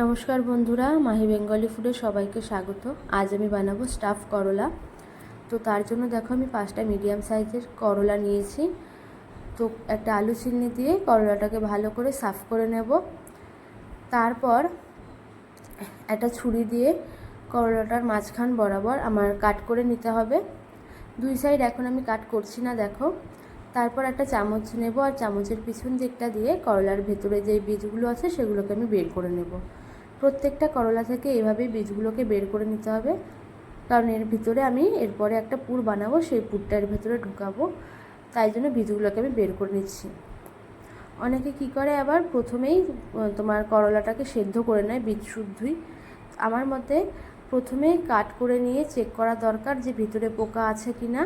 নমস্কার বন্ধুরা, মাহি বেঙ্গলি ফুডে সবাইকে স্বাগত। আজ আমি বানাবো স্টাফ করলা। তো তার জন্য দেখো আমি পাঁচটা মিডিয়াম সাইজের করলা নিয়েছি। তো একটা আলু চিনি দিয়ে করলাটাকে ভালো করে সাফ করে নেব। তারপর একটা ছুরি দিয়ে করলাটার মাঝখান বরাবর আমার কাট করে নিতে হবে। দুই সাইড এখন আমি কাট করছি না, দেখো। তারপর একটা চামচ নেব আর চামচের পিছন দিকটা দিয়ে করলার ভেতরে যে বীজগুলো আছে সেগুলোকে আমি বের করে নেব। প্রত্যেকটা করলা থেকে এভাবেই বীজগুলোকে বের করে নিতে হবে। কারণ এর ভিতরে আমি এরপরে একটা পুর বানাবো, সেই পুরটা এর ভেতরে ঢুকাবো। তাই জন্য বীজগুলোকে আমি বের করে নিচ্ছি। অনেকে কি করে আবার প্রথমেই তোমার করলাটাকে সেদ্ধ করে নেয় বীজ শুদ্ধই। আমার মতে প্রথমে কাট করে নিয়ে চেক করা দরকার যে ভিতরে পোকা আছে কি না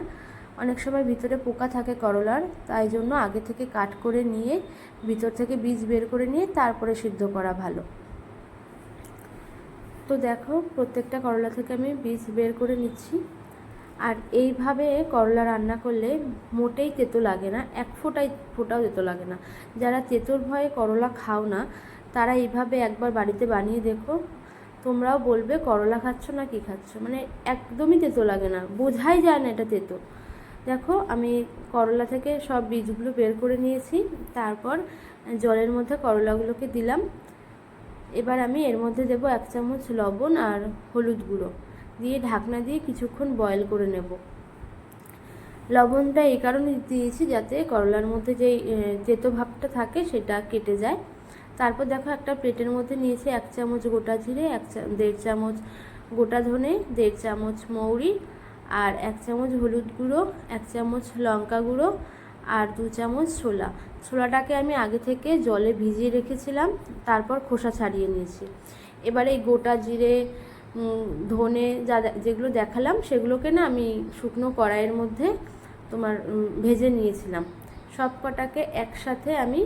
অনেক সময় ভিতরে পোকা থাকে করলার, তাই জন্য আগে থেকে কাট করে নিয়ে, ভিতর থেকে বীজ বের করে নিয়ে, তারপরে সিদ্ধ করা ভালো। তো দেখো, প্রত্যেকটা করলা থেকে আমি বীজ বের করে নিচ্ছি। আর এইভাবে করলা রান্না করলে মোটেই তেতো লাগে না, এক ফোঁটাই, ফোটাও তেতো লাগে না। যারা তেতোর ভয়ে করলা খাও না, তারা এইভাবে একবার বাড়িতে বানিয়ে দেখো, তোমরাও বলবে করলা খাচ্ছ না কি খাচ্ছ। মানে একদমই তেতো লাগে না, বোঝাই যায় না এটা তেতো। দেখো, আমি করলা থেকে সব বীজগুলো বের করে নিয়েছি, তারপর জলের মধ্যে করলাগুলোকে দিলাম। এবার আমি এর মধ্যে দেব এক চামচ লবণ আর হলুদ গুঁড়ো। দিয়ে ঢাকনা দিয়ে কিছুক্ষণ বয়েল করে নেব। লবণটা এই কারণে দিয়েছি যাতে করলার মধ্যে যেই তেতো ভাবটা থাকে সেটা কেটে যায়। তারপর দেখো একটা প্লেটের মধ্যে নিয়েছি এক চামচ গোটা জিরে, এক দেড় চামচ গোটা ধনে, দেড় চামচ মৌরি আর এক চামচ হলুদ গুঁড়ো, এক চামচ লঙ্কা গুঁড়ো আর দু চামচ ছোলা। ছোলাটাকে আমি আগে থেকে জলে ভিজিয়ে রেখেছিলাম, তারপর খোসা ছাড়িয়ে নিয়েছি। এবার এই গোটা জিরে ধনে যা যেগুলো দেখালাম, সেগুলোকে না আমি শুকনো কড়াইয়ের মধ্যে তোমার ভেজে নিয়েছিলাম। সব কটাকে একসাথে আমি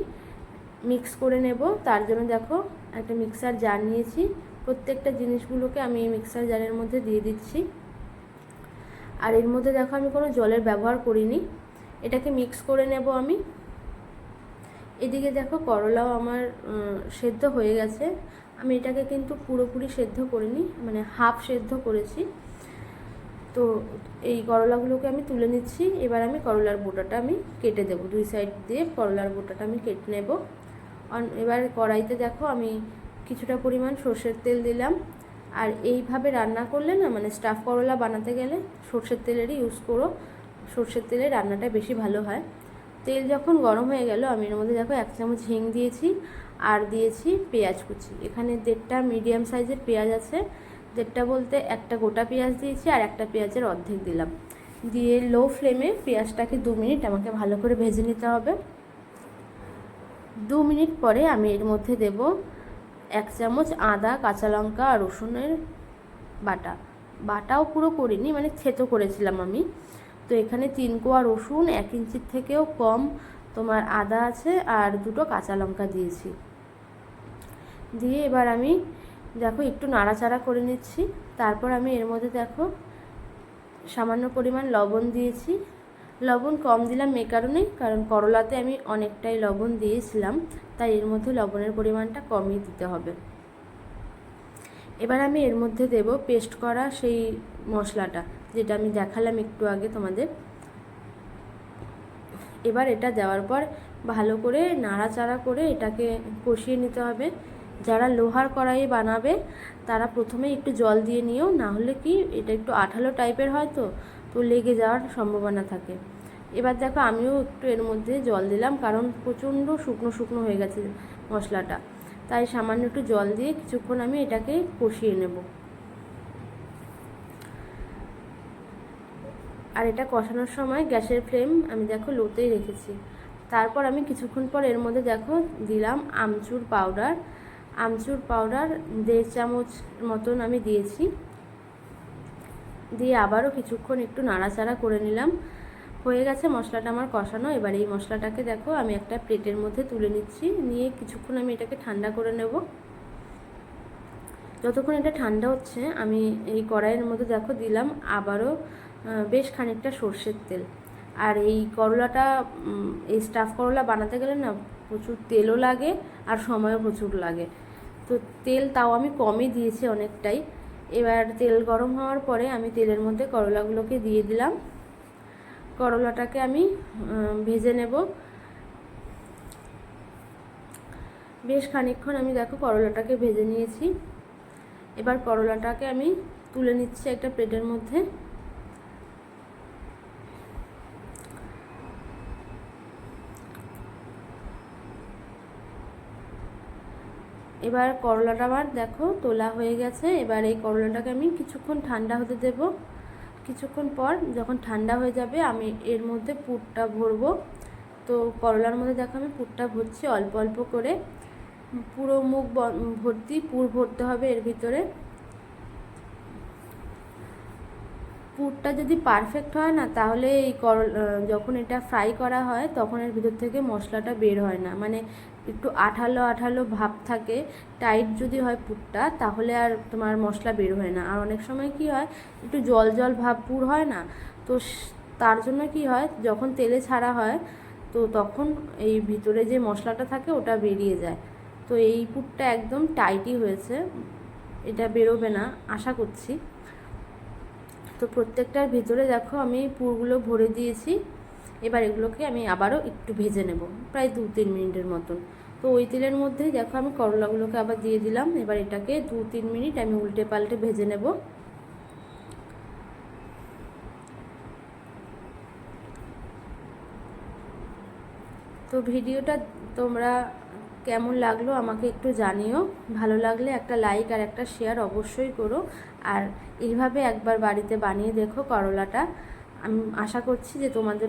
মিক্স করে নেব। তার জন্য দেখো, একটা মিক্সার জার নিয়েছি। প্রত্যেকটা জিনিসগুলোকে আমি মিক্সার জারের মধ্যে দিয়ে দিচ্ছি। আর এর মধ্যে দেখো, আমি কোনো জলের ব্যবহার করিনি। এটাকে মিক্স করে নেব আমি। এদিকে দেখো করলাও আমার সেদ্ধ হয়ে গেছে। আমি এটাকে কিন্তু পুরোপুরি সেদ্ধ করিনি মানে হাফ সেদ্ধ করেছি। তো এই করলাগুলোকে আমি তুলে নিচ্ছি। এবার আমি করলার বোটাটা আমি কেটে দেবো। দুই সাইড দিয়ে করলার বোটাটা আমি কেটে নেব। এবার কড়াইতে দেখো আমি কিছুটা পরিমাণ সর্ষের তেল দিলাম। আর এইভাবে রান্না করলে না মানে স্টাফ করলা বানাতে গেলে সর্ষের তেলেরই ইউজ করো। সর্ষের তেলে রান্নাটা বেশি ভালো হয়। তেল যখন গরম হয়ে গেল, আমি এর মধ্যে দেখো এক চামচ হিং দিয়েছি আর দিয়েছি পেঁয়াজ কুচি। এখানে দেড়টা মিডিয়াম সাইজের পেঁয়াজ আছে। দেড়টা বলতে একটা গোটা পেঁয়াজ দিয়েছি আর একটা পেঁয়াজের অর্ধেক দিলাম। দিয়ে লো ফ্লেমে পেঁয়াজটাকে দু মিনিট আমাকে ভালো করে ভেজে নিতে হবে। দু মিনিট পরে আমি এর মধ্যে দেব এক চামচ আদা, কাঁচা লঙ্কা আর রসুনের বাটা। বাটাও পুরো করিনি মানে থেতো করেছিলাম আমি। তো এখানে তিন কোয়া রসুন, এক ইঞ্চির থেকেও কম তোমার আদা আছে আর দুটো কাঁচা লঙ্কা দিয়েছি। দিয়ে এবার আমি দেখো একটু নাড়াচাড়া করে নিচ্ছি। তারপর আমি এর মধ্যে দেখো সামান্য পরিমাণ লবণ দিয়েছি। লবণ কম দিলাম এ কারণেই কারণ করলাতে আমি অনেকটাই লবণ দিয়েছিলাম, তাই এর মধ্যে লবণের পরিমাণটা কমই দিতে হবে। এবার আমি এর মধ্যে দেব পেস্ট করা সেই মশলাটা। যেটা আমি দেখালাম একটু আগে তোমাদের। এবার এটা দেওয়ার পর ভালো করে নাড়াচাড়া করে এটাকে কষিয়ে নিতে হবে। যারা লোহার কড়াইয়ে বানাবে, তারা প্রথমে একটু জল দিয়ে নিও, না হলে কি এটা একটু আঠালো টাইপের হয় তো তো লেগে যাওয়ার সম্ভাবনা থাকে। এবার দেখো আমিও একটু এর মধ্যে জল দিলাম, কারণ প্রচণ্ড শুকনো শুকনো হয়ে গেছে মশলাটা। তাই সামান্য একটু জল দিয়ে কিছুক্ষণ আমি এটাকে কষিয়ে নেব। আর এটা কষানোর সময় গ্যাসের ফ্লেম আমি দেখো লোতেই রেখেছি। তারপর আমি কিছুক্ষণ পর এর মধ্যে দেখো দিলাম আমচুর পাউডার। আমচুর পাউডার দেড় চামচ মতন আমি দিয়েছি। দিয়ে আবারও কিছুক্ষণ একটু নাড়াচাড়া করে নিলাম। হয়ে গেছে মশলাটা আমার কষানো। এবার এই মশলাটাকে দেখো আমি একটা প্লেটের মধ্যে তুলে নিচ্ছি। নিয়ে কিছুক্ষণ আমি এটাকে ঠান্ডা করে নেব। যতক্ষণ এটা ঠান্ডা হচ্ছে, আমি এই কড়াইয়ের মধ্যে দেখো দিলাম আবারও বেশ খানিকটা সর্ষের তেল। আর এই করলাটা এই স্টাফ করলা বানাতে গেলে না প্রচুর তেলও লাগে আর সময়ও প্রচুর লাগে। তো তেল তাও আমি কমই দিয়েছি অনেকটাই। এবার তেল গরম হওয়ার পরে আমি তেলের মধ্যে করলাগুলোকে দিয়ে দিলাম। করলাটাকে আমি ভেজে নেব। বেশ খানিকক্ষণ আমি দেখো করলাটাকে ভেজে নিয়েছি। এবার করলাটাকে আমি তুলে নিচ্ছি একটা প্লেটের মধ্যে। এবার করলাটা আমার দেখো তোলা হয়ে গেছে। এবার এই করলাটাকে আমি কিছুক্ষণ ঠান্ডা হতে দেব। কিছুক্ষণ পর যখন ঠান্ডা হয়ে যাবে আমি এর মধ্যে পুরটা ভরবো। তো করলার মধ্যে দেখো আমি পুরটা ভরছি অল্প অল্প করে। পুরো মুখ ভর্তি, পুর ভরতে হবে এর ভিতরে। পুরটা যদি পারফেক্ট হয় না, তাহলে এই করল, যখন এটা ফ্রাই করা হয়, তখন এর ভিতর থেকে মশলাটা বের হয় না। মানে একটু আঠালো আঠালো ভাব থাকে টাইট যদি হয় পুরটা, তাহলে আর তোমার মশলা বের হয় না। আর অনেক সময় কি হয়, একটু জল জল ভাব পুর হয় না, তো তার জন্য কি হয়, যখন তেলে ছাড়া হয়, তো তখন এই ভিতরে যে মশলাটা থাকে, ওটা বেরিয়ে যায়। তো এই পুরটা একদম টাইটই হয়েছে, এটা বেরোবে না, আশা করছি। তো প্রত্যেকটার ভিতরে দেখো, আমি পুরগুলো ভরে দিয়েছি। এবার এগুলোকে আমি আবারও একটু ভেজে নেব, প্রায় দু তিন মিনিটের মতন। তো ওই তেলের মধ্যেই দেখো আমি করলাগুলোকে আবার দিয়ে দিলাম। এবার এটাকে দু তিন মিনিট আমি উল্টে পাল্টে ভেজে নেব। তো ভিডিওটা তোমরা কেমন লাগল আমাকে একটু জানিও। ভালো লাগলে একটা লাইক আর একটা শেয়ার অবশ্যই করো। আর এইভাবে একবার বাড়িতে বানিয়ে দেখো করলাটা। আমি আশা করছি যে তোমাদের